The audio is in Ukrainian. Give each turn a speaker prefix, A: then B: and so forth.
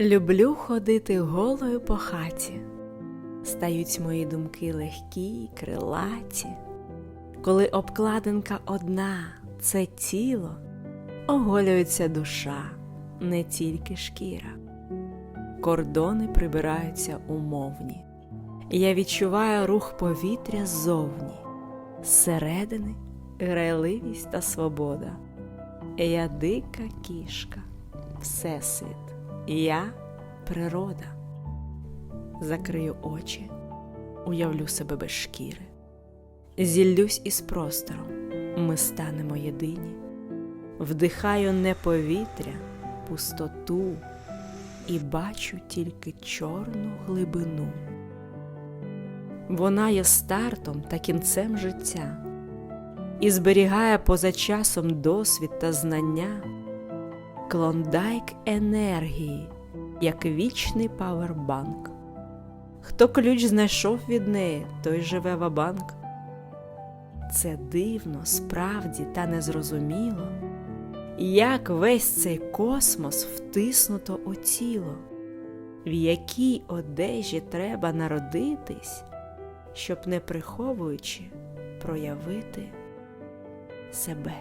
A: Люблю ходити голою по хаті, стають мої думки легкі крилаті, коли обкладинка одна це тіло, оголюється душа, не тільки шкіра, кордони прибираються умовні, я відчуваю рух повітря ззовні, зсередини грайливість та свобода. Я дика кішка, всесвіт, я природа. Закрию очі, уявлю себе без шкіри, зіллюсь із простором, ми станемо єдині, вдихаю не повітря, пустоту і бачу тільки чорну глибину. Вона є стартом та кінцем життя і зберігає поза часом досвід та знання, клондайк енергії, як вічний павербанк. Хто ключ знайшов від неї, той живе вабанк. Це дивно, справді та незрозуміло, як весь цей космос втиснуто у тіло, в якій одежі треба народитись, щоб не приховуючи проявити себе.